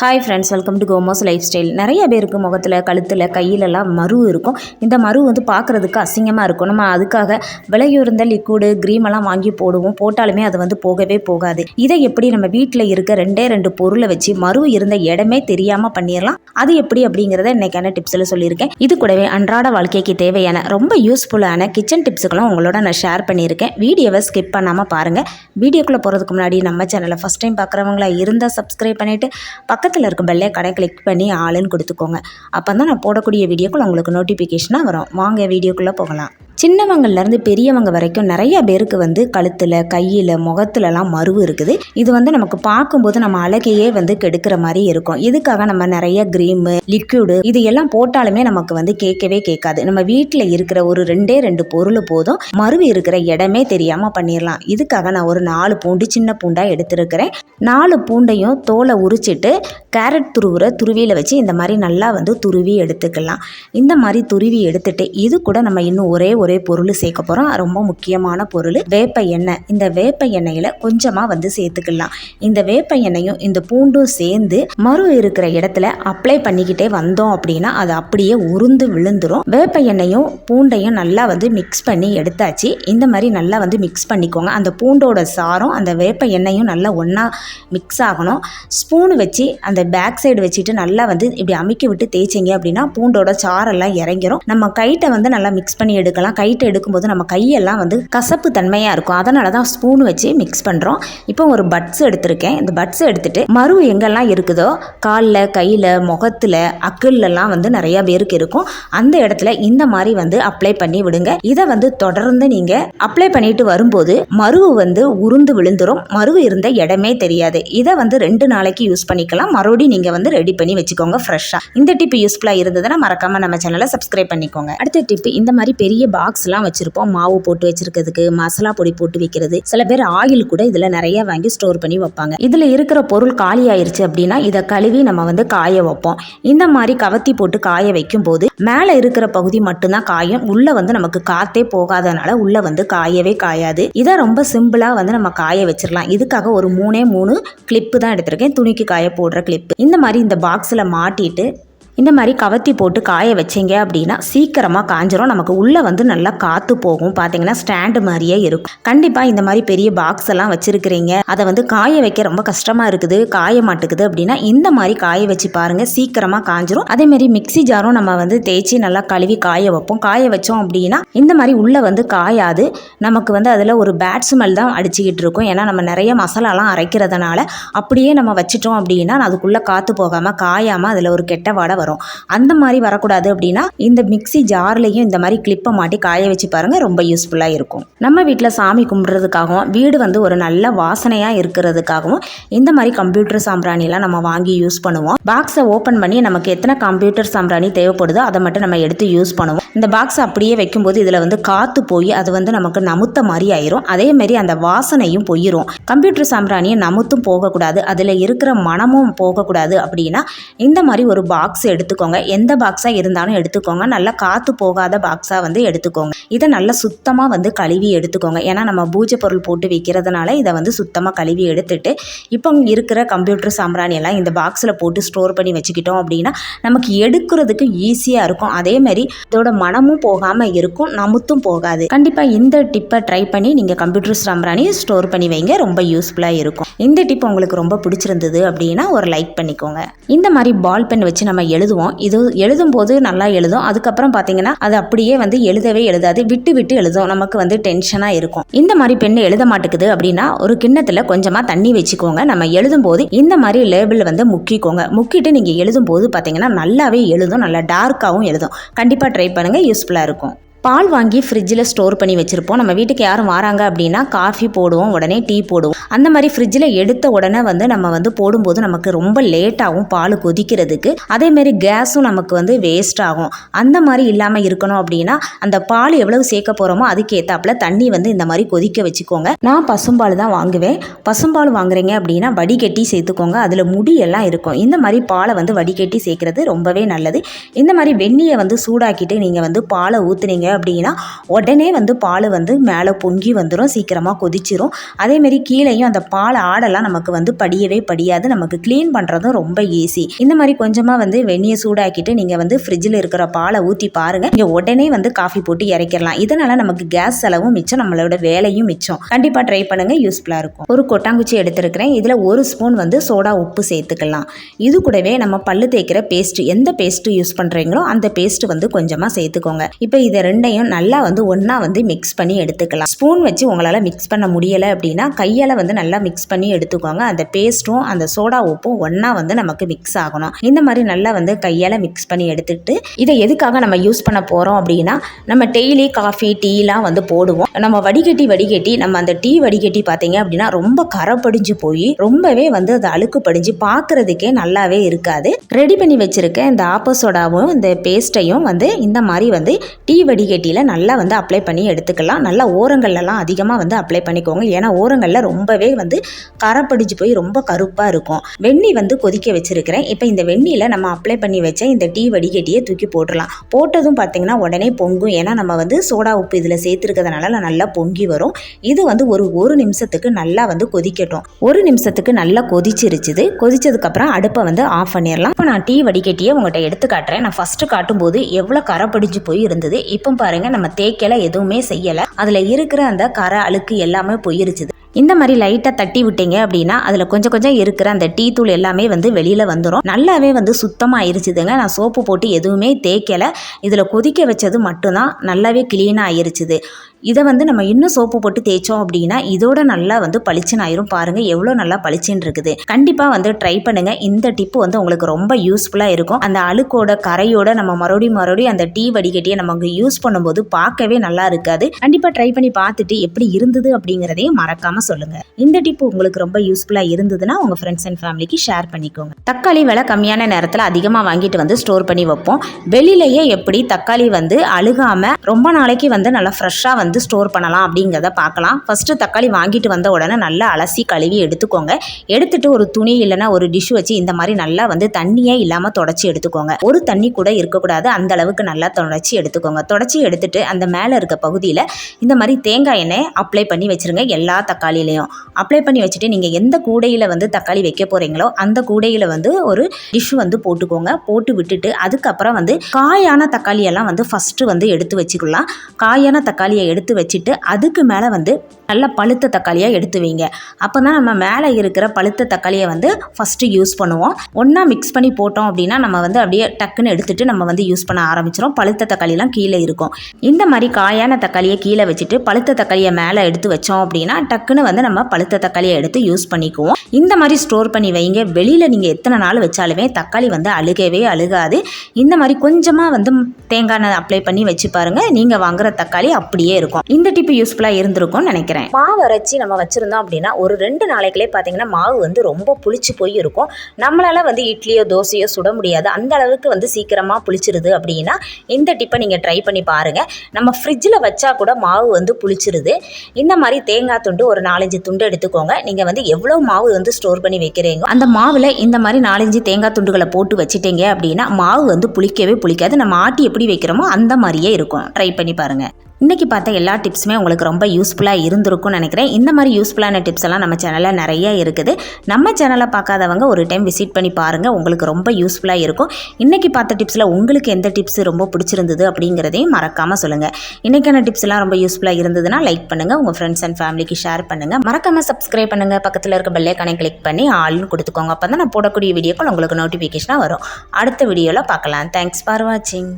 Hi friends welcome to கோமோஸ் life style நிறைய பேருக்கு முகத்தில் கழுத்தில் கையிலலாம் மரு இருக்கும். இந்த மரு வந்து பார்க்குறதுக்கு அசிங்கமாக இருக்கும். நம்ம அதுக்காக விலையுறந்த லிக்விடு க்ரீமெல்லாம் வாங்கி போடுவோம். போட்டாலுமே அது வந்து போகவே போகாது. இதை எப்படி நம்ம வீட்டில் இருக்க ரெண்டே ரெண்டு பொருளை வச்சு மரு இருந்த இடமே தெரியாமல் பண்ணிடலாம் அது எப்படி அப்படிங்கிறத இன்றைக்கான டிப்ஸில் சொல்லியிருக்கேன். இது கூடவே அன்றாட வாழ்க்கைக்கு தேவையான ரொம்ப யூஸ்ஃபுல்லான கிச்சன் டிப்ஸுகளும் உங்களோட நான் ஷேர் பண்ணியிருக்கேன். வீடியோவை ஸ்கிப் பண்ணாமல் பாருங்கள் வீடியோக்குள்ளே போகிறதுக்கு முன்னாடி நம்ம சேனலை ஃபஸ்ட் டைம் பார்க்குறவங்களா இருந்தால் சப்ஸ்கிரைப் பண்ணிவிட்டு பக்கத்தில் இருக்க பெல்லை கடை கிளிக் பண்ணி ஆளுன்னு கொடுத்துக்கோங்க. அப்போ தான் நான் போடக்கூடிய வீடியோக்குள்ள உங்களுக்கு நோட்டிஃபிகேஷனாக வரும். வாங்க வீடியோக்குள்ளே போகலாம். சின்னவங்கள்லேருந்து பெரியவங்க வரைக்கும் நிறைய பேருக்கு வந்து கழுத்தில் கையில் முகத்துலலாம் மருவு இருக்குது. இது வந்து நமக்கு பார்க்கும்போது நம்ம அழகையே வந்து கெடுக்கிற மாதிரி இருக்கும். இதுக்காக நம்ம நிறைய க்ரீமு லிக்யூடு இது எல்லாம் போட்டாலுமே நமக்கு வந்து கேட்கவே கேட்காது. நம்ம வீட்டில் இருக்கிற ஒரு ரெண்டே ரெண்டு பொருள் போதும். மருவு இருக்கிற இடமே தெரியாமல் பண்ணிடலாம் இதுக்காக நான் ஒரு நாலு பூண்டு சின்ன பூண்டாக எடுத்திருக்கிறேன். நாலு பூண்டையும் தோலை உரிச்சிட்டு கேரட் துருவுற துருவியில் வச்சு இந்த மாதிரி நல்லா வந்து துருவி எடுத்துக்கலாம். இந்த மாதிரி துருவி எடுத்துட்டு இது கூட நம்ம இன்னும் ஒரே ஒரு பொருள் சேர்க்க போகிறோம் ரொம்ப முக்கியமான பொருள் வேப்ப எண்ணெய். இந்த வேப்ப எண்ணெயில் கொஞ்சமாக வந்து சேர்த்துக்கலாம். இந்த வேப்ப எண்ணெயும் இந்த பூண்டும் சேர்ந்து மறு இருக்கிற இடத்துல அப்ளை பண்ணிக்கிட்டே வந்தோம் அப்படின்னா அது அப்படியே உருந்து விழுந்துரும். வேப்ப எண்ணெயும் பூண்டையும் நல்லா வந்து மிக்ஸ் பண்ணி எடுத்தாச்சு. இந்த மாதிரி நல்லா வந்து மிக்ஸ் பண்ணிக்கோங்க. அந்த பூண்டோட சாரம் அந்த வேப்ப எண்ணெயும் நல்லா ஒன்றா மிக்ஸ் ஆகணும். ஸ்பூன் வச்சு அந்த பேக் சைடு வச்சுட்டு நல்லா வந்து இப்படி அமுக்கி விட்டு தேய்ச்சிங்க அப்படின்னா பூண்டோட சாரெல்லாம் இறங்கிரும். நம்ம கைட்டை வந்து நல்லா மிக்ஸ் பண்ணி எடுக்கலாம். கைட்டு எடுக்கும்போது நம்ம கையெல்லாம் வந்து கசப்பு தன்மையாக இருக்கும். அதனால தான் ஸ்பூன் வச்சு மிக்ஸ் பண்ணுறோம் இப்போ ஒரு பட்ஸ் எடுத்திருக்கேன். இந்த பட்ஸ் எடுத்துகிட்டு மறு எங்கெல்லாம் இருக்குதோ காலில் கையில் முகத்தில் அக்கிலெல்லாம் வந்து நிறையா பேருக்கு இருக்கும். அந்த இடத்துல இந்த மாதிரி வந்து அப்ளை பண்ணி விடுங்க. இதை வந்து தொடர்ந்து நீங்கள் அப்ளை பண்ணிட்டு வரும்போது மருவு வந்து உருந்து விழுந்துரும். மருவு இருந்த இடமே தெரியாது. இதை வந்து ரெண்டு நாளைக்கு யூஸ் பண்ணிக்கலாம். மறுபடியும் நீங்கள் வந்து ரெடி பண்ணி வச்சுக்கோங்க ஃப்ரெஷ்ஷாக இந்த டிப் யூஸ்ஃபுல்லாக இருந்ததுன்னா மறக்காமல் நம்ம சேனலை சப்ஸ்கிரைப் பண்ணிக்கோங்க. அடுத்த டிப் இந்த மாதிரி பெரிய பாக்ஸ்லாம் வச்சுருப்போம். மாவு போட்டு வச்சிருக்கிறதுக்கு மசாலா பொடி போட்டு வைக்கிறது. சில பேர் ஆயில் கூட இதில் நிறைய வாங்கி ஸ்டோர் பண்ணி வைப்பாங்க. இதில் இருக்கிற பொருள் காலி ஆயிருச்சு அப்படின்னா இதை கழுவி நம்ம வந்து காய வைப்போம். இந்த மாதிரி கவத்தி போட்டு காய வைக்கும் போது மேலே இருக்கிற பகுதி மட்டும்தான் காயும். உள்ளே வந்து நமக்கு காத்தே போகாதனால உள்ளே வந்து காயவே காயாது. இதை ரொம்ப சிம்பிளாக வந்து நம்ம காய வச்சிடலாம் இதுக்காக ஒரு மூணே மூணு கிளிப்பு தான் எடுத்திருக்கேன். துணிக்கு காய போடுற கிளிப்பு இந்த மாதிரி இந்த பாக்ஸில் மாட்டிட்டு இந்த மாதிரி கவத்தி போட்டு காய வச்சிங்க அப்படின்னா சீக்கிரமாக காஞ்சிரும். நமக்கு உள்ளே வந்து நல்லா காற்று போகும். பார்த்தீங்கன்னா ஸ்டாண்டு மாதிரியே இருக்கும். கண்டிப்பாக இந்த மாதிரி பெரிய பாக்ஸ் எல்லாம் வச்சுருக்கிறீங்க. அதை வந்து காய வைக்க ரொம்ப கஷ்டமாக இருக்குது. காய மாட்டுக்குது அப்படின்னா இந்த மாதிரி காய வச்சு பாருங்கள் சீக்கிரமாக காஞ்சிரும். அதேமாரி மிக்சி மிக்ஸி ஜாரும் நம்ம வந்து தேய்ச்சி நல்லா கழுவி காய வைப்போம். காய வச்சோம் அப்படின்னா இந்த மாதிரி உள்ளே வந்து காயாது. நமக்கு வந்து அதில் ஒரு பேட் ஸ்மெல் தான் அடிச்சுக்கிட்டு இருக்கும். ஏன்னா நம்ம நிறைய மசாலாலாம் அரைக்கிறதுனால அப்படியே நம்ம வச்சிட்டோம் அப்படின்னா அதுக்குள்ளே காற்று போகாமல் காயாமல் அதில் ஒரு கெட்ட வாடை வரும். அந்த மாதிரி வரக்கூடாது அப்படின்னா இந்த மிக்ஸி ஜார்லேயும் இந்த மாதிரி கிளிப்பை மாட்டி காய வச்சு பாருங்கள் ரொம்ப யூஸ்ஃபுல்லாக இருக்கும். நம்ம வீட்டில் சாமி கும்பிட்றதுக்காகவும் வீடு வந்து ஒரு நல்ல வாசனையாக இருக்கிறதுக்காகவும் இந்த மாதிரி கம்ப்யூட்டர் சாம்பிராணிலாம் நம்ம வாங்கி யூஸ் பண்ணுவோம். பாக்ஸை ஓப்பன் பண்ணி நமக்கு எத்தனை கம்ப்யூட்டர் சாம்பிராணி தேவைப்படுதோ அதை மட்டும் நம்ம எடுத்து யூஸ் பண்ணுவோம். இந்த பாக்ஸ் அப்படியே வைக்கும்போது இதில் வந்து காற்று போய் அது வந்து நமக்கு நமுத்த மாதிரி ஆயிரும். அதே மாதிரி அந்த வாசனையும் போயிடும் கம்ப்யூட்டர் சாம்பிராணியை நமுத்தும் போகக்கூடாது. அதில் இருக்கிற மனமும் போகக்கூடாது அப்படின்னா இந்த மாதிரி ஒரு பாக்ஸ் எடுத்துக்கோங்க. எந்த பாக்ஸாக இருந்தாலும் எடுத்துக்கோங்க. நல்லா காற்று போகாத பாக்ஸாக வந்து எடுத்துக்கோங்க. இதை நல்லா சுத்தமாக வந்து கழுவி எடுத்துக்கோங்க. ஏன்னா நம்ம பூஜை பொருள் போட்டு வைக்கிறதுனால இதை வந்து சுத்தமாக கழுவி எடுத்துட்டு இப்போ இருக்கிற கம்ப்யூட்டர் சாம்பிராணி எல்லாம் இந்த பாக்ஸில் போட்டு ஸ்டோர் பண்ணி வச்சுக்கிட்டோம் அப்படின்னா நமக்கு எடுக்கிறதுக்கு ஈஸியாக இருக்கும். அதே மாதிரி இதோட மனமும் போகாமல் இருக்கும் நமுத்தும் போகாது. கண்டிப்பாக இந்த டிப்பை ட்ரை பண்ணி நீங்கள் கம்ப்யூட்டர் சாம்பிராணி ஸ்டோர் பண்ணி வைங்க. ரொம்ப யூஸ்ஃபுல்லாக இருக்கும். இந்த டிப் உங்களுக்கு ரொம்ப பிடிச்சிருந்தது அப்படின்னா ஒரு லைக் பண்ணிக்கோங்க. இந்த மாதிரி பால் பென் வச்சு நம்ம எழுதுவோம். இது எழுதும் போது நல்லா எழுதும். அதுக்கப்புறம் பார்த்தீங்கன்னா அது அப்படியே வந்து எழுதவே எழுதாது. விட்டு விட்டு எழுதும். நமக்கு வந்து டென்ஷனாக இருக்கும். இந்த மாதிரி பெண்ணு எழுத மாட்டேங்குது அப்படின்னா ஒரு கிண்ணத்தில் கொஞ்சமாக தண்ணி வச்சுக்கோங்க. நம்ம எழுதும் போது இந்த மாதிரி லேபிள் வந்து முக்கிக்கோங்க. முக்கிட்டு நீங்கள் எழுதும் போது பார்த்தீங்கன்னா நல்லாவே எழுதும். நல்லா டார்க்காகவும் எழுதும். கண்டிப்பாக ட்ரை பண்ணுங்கள் யூஸ்ஃபுல்லாக இருக்கும். பால் வாங்கி ஃப்ரிட்ஜில் ஸ்டோர் பண்ணி வச்சுருப்போம். நம்ம வீட்டுக்கு யாரும் வராங்க அப்படின்னா காஃபி போடுவோம் உடனே டீ போடுவோம். அந்த மாதிரி ஃப்ரிட்ஜில் எடுத்த உடனே வந்து நம்ம வந்து போடும்போது நமக்கு ரொம்ப லேட்டாகும் பால் கொதிக்கிறதுக்கு. அதேமாரி கேஸும் நமக்கு வந்து வேஸ்ட் ஆகும். அந்த மாதிரி இல்லாமல் இருக்கணும் அப்படின்னா அந்த பால் எவ்வளவு சேர்க்க போகிறோமோ அதுக்கேற்றாப்புல தண்ணி வந்து இந்த மாதிரி கொதிக்க வச்சுக்கோங்க. நான் பசும்பால் தான் வாங்குவேன். பசும்பால் வாங்குறீங்க அப்படின்னா வடிகட்டி சேர்த்துக்கோங்க. அதில் முடியெல்லாம் இருக்கும். இந்த மாதிரி பாலை வந்து வடிகட்டி சேர்க்குறது ரொம்பவே நல்லது. இந்த மாதிரி வெந்நியை வந்து சூடாக்கிட்டு நீங்கள் வந்து பாலை ஊற்றுனீங்க அப்படின்னா உடனே வந்து பால் வந்து மேலே பொங்கி வந்துடும் சீக்கிரமாக கொதிச்சிரும். அதேமாரி கீழேயும் அந்த பால் ஆடெல்லாம் நமக்கு வந்து படியவே படியாது. நமக்கு க்ளீன் பண்ணுறதும் ரொம்ப ஈஸி இந்த மாதிரி கொஞ்சமாக வந்து வெந்நியை சூடாக்கிட்டு நீங்கள் வந்து ஃப்ரிட்ஜில் இருக்கிற பாலை ஊற்றி பாருங்கள் நீங்கள் உடனே வந்து காஃபி போட்டு இறக்கிடலாம். இதனால் நமக்கு கேஸ் செலவும் மிச்சம் நம்மளோட வேலையும் மிச்சம். கண்டிப்பாக ட்ரை பண்ணுங்கள் யூஸ்ஃபுல்லாக இருக்கும். ஒரு கொட்டாங்குச்சி எடுத்துருக்கிறேன். இதில் ஒரு ஸ்பூன் வந்து சோடா உப்பு சேர்த்துக்கலாம். இது கூடவே நம்ம பல்லு தேய்க்கிற பேஸ்ட் எந்த பேஸ்ட்டு யூஸ் பண்ணுறீங்களோ அந்த பேஸ்ட்டு வந்து கொஞ்சமாக சேர்த்துக்கோங்க. இப்போ இதை ரெண்டையும் நல்லா வந்து ஒன்றா வந்து மிக்ஸ் பண்ணி எடுத்துக்கலாம். ஸ்பூன் வச்சு உங்களால் மிக்ஸ் பண்ண முடியலை அப்படின்னா கையால் வந்து நல்லா மிக்ஸ் பண்ணி எடுத்துக்கோங்க. அந்த பேஸ்ட்டும் அந்த சோடா உப்பும் ஒன்றா வந்து நமக்கு மிக்ஸ் ஆகணும். இந்த மாதிரி நல்லா வந்து கையால் மிக்ஸ் பண்ணி எடுத்துக்கிட்டு இதை எதுக்காக நம்ம யூஸ் பண்ண போகிறோம் அப்படின்னா நம்ம டெய்லி காஃபி டீலாம் வந்து போடுவோம். நம்ம வடிகட்டி வடிகட்டி நம்ம அந்த டீ வடிகட்டி பார்த்தீங்க அப்படின்னா ரொம்ப கரை படிஞ்சு போய் ரொம்பவே வந்து அது அழுக்கு படிஞ்சு பார்க்குறதுக்கே நல்லாவே இருக்காது. ரெடி பண்ணி வச்சுருக்க இந்த ஆப்போசோடாவும் இந்த பேஸ்ட்டையும் வந்து இந்த மாதிரி வந்து டீ வடி வடிகட்டியில் நல்லா வந்து அப்ளை பண்ணி எடுத்துக்கலாம். நல்லா ஓரங்கள்லாம் அதிகமாக வந்து அப்ளை பண்ணிக்கோங்க. ஏன்னா ஓரங்களில் ரொம்பவே வந்து கரப்படிஞ்சு போய் ரொம்ப கருப்பாக இருக்கும். வெண்ணி வந்து கொதிக்க வச்சுருக்கிறேன். இப்போ இந்த வெண்ணியில் நம்ம அப்ளை பண்ணி வச்ச இந்த டீ வடிகட்டியை தூக்கி போட்டுடலாம் போட்டதும் பார்த்தீங்கன்னா உடனே பொங்கும். ஏன்னா நம்ம வந்து சோடா உப்பு இதில் சேர்த்துருக்கிறதுனால நல்லா பொங்கி வரும். இது வந்து ஒரு ஒரு நிமிஷத்துக்கு நல்லா வந்து கொதிக்கட்டும். ஒரு நிமிஷத்துக்கு நல்லா கொதிச்சிருச்சுது. கொதிச்சதுக்கப்புறம் அடுப்பை வந்து ஆஃப் பண்ணிடலாம் இப்போ நான் டீ வடிகட்டியை உங்கள்கிட்ட எடுத்து காட்டுறேன். நான் ஃபஸ்ட்டு காட்டும்போது எவ்வளோ கரப்படிஞ்சு போய் இருந்தது. இப்போ பாருங்கள் நம்ம தேய்க்கலை எதுவுமே செய்யலை. அதில் இருக்கிற அந்த கரை அழுக்கு எல்லாமே போயிருச்சுது. இந்த மாதிரி லைட்டாக தட்டி விட்டீங்க அப்படின்னா அதில் கொஞ்சம் கொஞ்சம் இருக்கிற அந்த டீ தூள் எல்லாமே வந்து வெளியில் வந்துடும் நல்லாவே வந்து சுத்தமாக ஆயிருச்சுதுங்க நான் சோப்பு போட்டு எதுவுமே தேய்க்கலை. இதில் கொதிக்க வச்சது மட்டும்தான். நல்லாவே க்ளீனாக ஆயிருச்சுது. இதை வந்து நம்ம இன்னும் சோப்பு போட்டு தேய்ச்சோம் அப்படின்னா இதோட நல்லா வந்து பளிச்சுன்னு ஆயிரும் பாருங்கள் எவ்வளோ நல்லா பளிச்சுன்னு இருக்குது கண்டிப்பாக வந்து ட்ரை பண்ணுங்கள் இந்த டிப்பு வந்து உங்களுக்கு ரொம்ப யூஸ்ஃபுல்லாக இருக்கும். அந்த அழுக்கோட கரையோட நம்ம மறுபடியும் மறுபடியும் அந்த டீ வடிகட்டியை நம்ம அங்கே யூஸ் பண்ணும்போது பார்க்கவே நல்லா இருக்காது. கண்டிப்பாக ட்ரை பண்ணி பார்த்துட்டு எப்படி இருந்தது அப்படிங்கிறதையும் மறக்காமல் சொல்லுங்கள் இந்த டிப்பு உங்களுக்கு ரொம்ப யூஸ்ஃபுல்லாக இருந்ததுன்னா உங்கள் ஃப்ரெண்ட்ஸ் அண்ட் ஃபேமிலிக்கு ஷேர் பண்ணிக்கோங்க. தக்காளி விலை கம்மியான நேரத்தில் அதிகமாக வாங்கிட்டு வந்து ஸ்டோர் பண்ணி வைப்போம். வெளியிலேயே எப்படி தக்காளி வந்து அழுகாமல் ரொம்ப நாளைக்கு வந்து நல்லா ஃப்ரெஷ்ஷாக வந்து ஸ்டோர் பண்ணலாம் அப்படிங்கிறத பார்க்கலாம். ஃபஸ்ட்டு தக்காளி வாங்கிட்டு வந்த உடனே நல்லா அலசி கழுவி எடுத்துக்கோங்க. எடுத்துட்டு ஒரு துணி இல்லைன்னா ஒரு டிஷ் வச்சு இந்த மாதிரி நல்லா வந்து தண்ணியே இல்லாமல் தொடச்சி எடுத்துக்கோங்க. ஒரு தண்ணி கூட இருக்கக்கூடாது. அந்த அளவுக்கு நல்லா தொடச்சி எடுத்துக்கோங்க. தொடச்சி எடுத்துட்டு அந்த மேலே இருக்க பகுதியில் இந்த மாதிரி தேங்காய் எண்ணெய் அப்ளை பண்ணி வச்சுருங்க. எல்லா தக்காளி தக்காளிலையும் அப்ளை பண்ணி வச்சுட்டு நீங்கள் எந்த கூடையில் வந்து தக்காளி வைக்க போகிறீங்களோ அந்த கூடையில் வந்து ஒரு டிஷ் வந்து போட்டுக்கோங்க. போட்டு விட்டுட்டு அதுக்கப்புறம் வந்து காயான தக்காளியெல்லாம் வந்து ஃபஸ்ட்டு வந்து எடுத்து வச்சுக்கலாம். காயான தக்காளியை எடுத்து வச்சுட்டு அதுக்கு மேலே வந்து நல்ல பழுத்த தக்காளியாக எடுத்து வைங்க. அப்போ தான் நம்ம மேலே இருக்கிற பழுத்த தக்காளியை வந்து ஃபஸ்ட்டு யூஸ் பண்ணுவோம். ஒன்றா மிக்ஸ் பண்ணி போட்டோம் அப்படின்னா நம்ம வந்து அப்படியே டக்குன்னு எடுத்துட்டு நம்ம வந்து யூஸ் பண்ண ஆரம்பிச்சிடும் பழுத்த தக்காளிலாம் கீழே இருக்கும். இந்த மாதிரி காயான தக்காளியை கீழே வச்சுட்டு பழுத்த தக்காளியை மேலே எடுத்து வச்சோம் அப்படின்னா டக்குன்னு வந்து நம்ம பழுத்த தக்காளியை எடுத்து யூஸ் பண்ணிக்குவோம். இந்த மாதிரி ஸ்டோர் பண்ணி வைங்க. வெளியில் நீங்கள் எத்தனை நாள் வச்சாலுமே தக்காளி வந்து அழுகவே அழுகாது. இந்த மாதிரி கொஞ்சமாக வந்து தேங்காய் எண்ணெய் அப்ளை பண்ணி வச்சு பாருங்கள் நீங்கள் வாங்குற தக்காளி அப்படியே இருக்கும். இந்த டிப்பு யூஸ்ஃபுல்லாக இருந்திருக்கும்னு நினைக்கிறேன். மாவு அரைச்சி நம்ம வச்சுருந்தோம் அப்படின்னா ஒரு ரெண்டு நாளைக்குள்ளே பார்த்தீங்கன்னா மாவு வந்து ரொம்ப புளிச்சு போய் இருக்கும். நம்மளால் வந்து இட்லியோ தோசையோ சுட முடியாது. அந்த அளவுக்கு வந்து சீக்கிரமாக புளிச்சிருது அப்படின்னா இந்த டிப்பை நீங்கள் ட்ரை பண்ணி பாருங்கள் நம்ம ஃப்ரிட்ஜில் வச்சா கூட மாவு வந்து புளிச்சிருது. இந்த மாதிரி தேங்காய் துண்டு ஒரு நாலஞ்சு துண்டு எடுத்துக்கோங்க. நீங்கள் வந்து எவ்வளோ மாவு வந்து ஸ்டோர் பண்ணி வைக்கிறீங்க அந்த மாவில் இந்த மாதிரி நாலஞ்சு தேங்காய் துண்டுகளை போட்டு வச்சிட்டீங்க அப்படின்னா மாவு வந்து புளிக்கவே புளிக்காது. நம்ம ஆட்டி எப்படி வைக்கிறோமோ அந்த மாதிரியே இருக்கும். ட்ரை பண்ணி பாருங்கள் இன்றைக்கி பார்த்த எல்லா டிப்ஸுமே உங்களுக்கு ரொம்ப யூஸ்ஃபுல்லாக இருந்திருக்கும்னு நினைக்கிறேன். இந்த மாதிரி யூஸ்ஃபுல்லான டிப்ஸ் எல்லாம் நம்ம சேனலில் நிறைய இருக்குது. நம்ம சேனலை பார்க்காதவங்க ஒரு டைம் விசிட் பண்ணி பாருங்கள் உங்களுக்கு ரொம்ப யூஸ்ஃபுல்லாக இருக்கும். இன்றைக்கி பார்த்த டிப்ஸில் உங்களுக்கு எந்த டிப்ஸ் ரொம்ப பிடிச்சிருந்தது அப்படிங்கிறதையும் மறக்காமல் சொல்லுங்கள் இன்றைக்கான டிப்ஸ் எல்லாம் ரொம்ப யூஸ்ஃபுல்லாக இருந்ததுன்னா லைக் பண்ணுங்கள் உங்கள் ஃப்ரெண்ட்ஸ் அண்ட் ஃபேமிலிக்கு ஷேர் பண்ணுங்கள் மறக்காமல் சப்ஸ்கிரைப் பண்ணுங்கள் பக்கத்தில் இருக்க பெல்லைக்கானை கிளிக் பண்ணி ஆள்னு கொடுத்துக்கோங்க. அப்போ தான் நான் போடக்கூடிய வீடியோக்கள் உங்களுக்கு நோட்டிஃபிகேஷனாக வரும். அடுத்த வீடியோவில் பார்க்கலாம். தேங்க்ஸ் ஃபார் வாட்சிங்